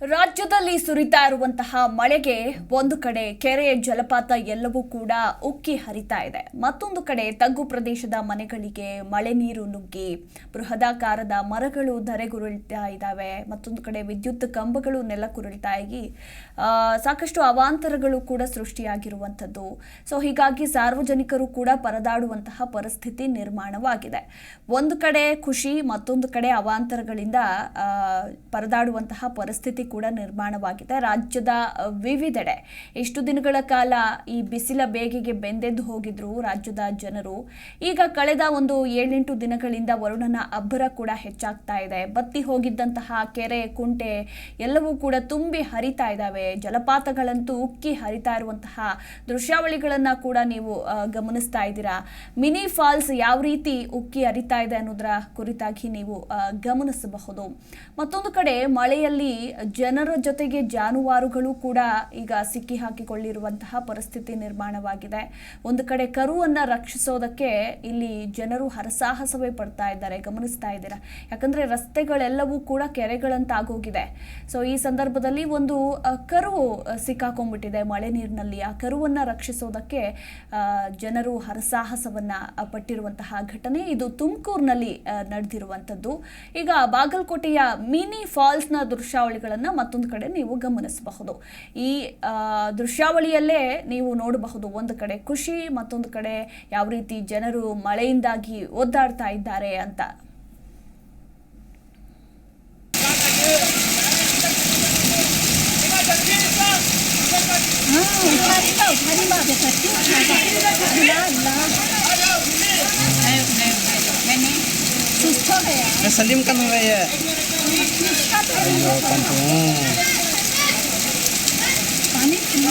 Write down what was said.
ರಾಜ್ಯದಲ್ಲಿ ಸುರಿತಾ ಇರುವಂತಹ ಮಳೆಗೆ ಒಂದು ಕಡೆ ಕೆರೆ ಜಲಪಾತ ಎಲ್ಲವೂ ಕೂಡ ಉಕ್ಕಿ ಹರಿತಾ ಇದೆ. ಮತ್ತೊಂದು ಕಡೆ ತಗ್ಗು ಪ್ರದೇಶದ ಮನೆಗಳಿಗೆ ಮಳೆ ನೀರು ನುಗ್ಗಿ ಬೃಹದಾಕಾರದ ಮರಗಳು ಧರೆಗುರುಳ್ತಾ ಇದ್ದಾವೆ. ಮತ್ತೊಂದು ಕಡೆ ವಿದ್ಯುತ್ ಕಂಬಗಳು ನೆಲಕ್ಕುರುಳ್ತಾ ಆ, ಸಾಕಷ್ಟು ಅವಾಂತರಗಳು ಕೂಡ ಸೃಷ್ಟಿಯಾಗಿರುವಂಥದ್ದು. ಸೊ ಹೀಗಾಗಿ ಸಾರ್ವಜನಿಕರು ಕೂಡ ಪರದಾಡುವಂತಹ ಪರಿಸ್ಥಿತಿ ನಿರ್ಮಾಣವಾಗಿದೆ. ಒಂದು ಕಡೆ ಖುಷಿ ಮತ್ತೊಂದು ಕಡೆ ಅವಾಂತರಗಳಿಂದ ಪರದಾಡುವಂತಹ ಪರಿಸ್ಥಿತಿ ಕೂಡ ನಿರ್ಮಾಣವಾಗಿದೆ. ರಾಜ್ಯದ ವಿವಿಧೆಡೆ ಎಷ್ಟು ದಿನಗಳ ಕಾಲ ಈ ಬಿಸಿಲ ಬೇಗೆಗೆ ಬೆಂದೆದ್ದು ಹೋಗಿದ್ರು ರಾಜ್ಯದ ಜನರು. ಈಗ ಕಳೆದ ಒಂದು ಏಳೆಂಟು ದಿನಗಳಿಂದ ವರುಣನ ಅಬ್ಬರ ಕೂಡ ಹೆಚ್ಚಾಗ್ತಾ ಇದೆ. ಬತ್ತಿ ಹೋಗಿದ್ದಂತಹ ಕೆರೆ, ಕುಂಟೆ ಎಲ್ಲವೂ ಕೂಡ ತುಂಬಿ ಹರಿತಾ ಇದ್ದಾವೆ. ಜಲಪಾತಗಳಂತೂ ಉಕ್ಕಿ ಹರಿತಾ ಇರುವಂತಹ ದೃಶ್ಯಾವಳಿಗಳನ್ನ ಕೂಡ ನೀವು ಗಮನಿಸ್ತಾ ಇದ್ದೀರಾ? ಮಿನಿ ಫಾಲ್ಸ್ ಯಾವ ರೀತಿ ಉಕ್ಕಿ ಹರಿತಾ ಇದೆ ಅನ್ನೋದರ ಕುರಿತಾಗಿ ನೀವು ಗಮನಿಸಬಹುದು. ಮತ್ತೊಂದು ಕಡೆ ಮಳೆಯಲ್ಲಿ ಜನರ ಜೊತೆಗೆ ಜಾನುವಾರುಗಳು ಕೂಡ ಈಗ ಸಿಕ್ಕಿ ಹಾಕಿಕೊಳ್ಳಿರುವಂತಹ ಪರಿಸ್ಥಿತಿ ನಿರ್ಮಾಣವಾಗಿದೆ. ಒಂದು ಕಡೆ ಕರುವನ್ನು ರಕ್ಷಿಸೋದಕ್ಕೆ ಇಲ್ಲಿ ಜನರು ಹರಸಾಹಸವೇ ಪಡ್ತಾ ಇದ್ದಾರೆ, ಗಮನಿಸ್ತಾ ಇದ್ದೀರಾ? ಯಾಕಂದ್ರೆ ರಸ್ತೆಗಳೆಲ್ಲವೂ ಕೂಡ ಕೆರೆಗಳಂತಾಗೋಗಿದೆ. ಸೊ ಈ ಸಂದರ್ಭದಲ್ಲಿ ಒಂದು ಕರು ಸಿಕ್ಕಾಕೊಂಡ್ಬಿಟ್ಟಿದೆ ಮಳೆ ನೀರಿನಲ್ಲಿ. ಆ ಕರುವನ್ನು ರಕ್ಷಿಸೋದಕ್ಕೆ ಜನರು ಹರಸಾಹಸವನ್ನ ಪಟ್ಟಿರುವಂತಹ ಘಟನೆ ಇದು ತುಮಕೂರಿನಲ್ಲಿ ನಡೆದಿರುವಂಥದ್ದು. ಈಗ ಬಾಗಲಕೋಟೆಯ ಮಿನಿ ಫಾಲ್ಸ್ನ ದೃಶ್ಯಾವಳಿಗಳನ್ನ ಮತ್ತೊಂದು ಕಡೆ ನೀವು ಗಮನಿಸಬಹುದು ಈ ಆ, ದೃಶ್ಯಾವಳಿಯಲ್ಲೇ ನೀವು ನೋಡಬಹುದು ಒಂದು ಕಡೆ ಖುಷಿ ಮತ್ತೊಂದು ಕಡೆ ಯಾವ ರೀತಿ ಜನರು ಮಳೆಯಿಂದಾಗಿ ಒದ್ದಾಡ್ತಾ ಇದ್ದಾರೆ ಅಂತ सुस्त हो गया मैं सलीम का नंबर